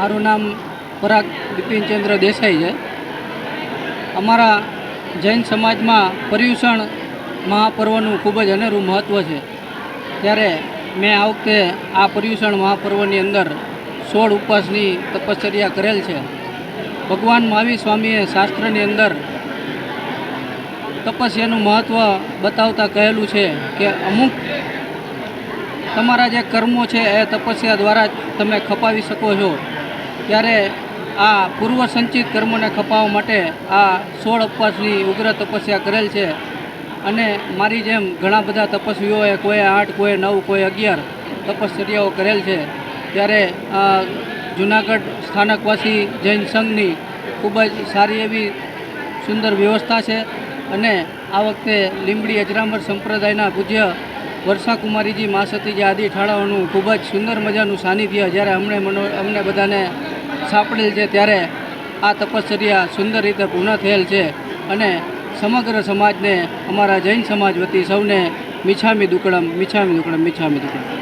મારું નામ પરાગ બિપિનચંદ્ર દેસાઈ છે. અમારા જૈન સમાજમાં પર્યુષણ મહાપર્વનું ખૂબ જ અનેરું મહત્ત્વ છે. ત્યારે મેં આ વખતે આ પર્યુષણ મહાપર્વની અંદર સોળ ઉપવાસની તપશ્ચર્યા કરેલ છે. ભગવાન મહાવીર સ્વામીએ શાસ્ત્રની અંદર તપસ્યાનું મહત્ત્વ બતાવતા કહેલું છે કે અમુક તમારા જે કર્મો છે એ તપસ્યા દ્વારા તમે ખપાવી શકો છો. ત્યારે આ પૂર્વ સંચિત કર્મોને ખપાવવા માટે આ સોળ ઉપવાસની ઉગ્ર તપસ્યા કરેલ છે. અને મારી જેમ ઘણા બધા તપસ્વીઓએ કોઈ આઠ, કોઈ નવ, કોઈ અગિયાર તપશ્ચર્યાઓ કરેલ છે. ત્યારે જુનાગઢ સ્થાનકવાસી જૈન સંઘની ખૂબ જ સારી એવી સુંદર વ્યવસ્થા છે અને આ વખતે લીંબડી અજરામર સંપ્રદાયના પૂજ્ય વર્ષાકુમારીજી મા સતીજી આદિ ઠાળાઓનું ખૂબ જ સુંદર મજાનું સાનિધ્ય જ્યારે અમને મનો, અમને બધાને સાંપડેલ છે ત્યારે આ તપશ્ચર્યા સુંદર રીતે પૂર્ણ થયેલ છે અને સમગ્ર સમાજને, અમારા જૈન સમાજ વતી સૌને, મિછામી દુકડમ મિછામી દુકડમ મિછામી દુકડમ.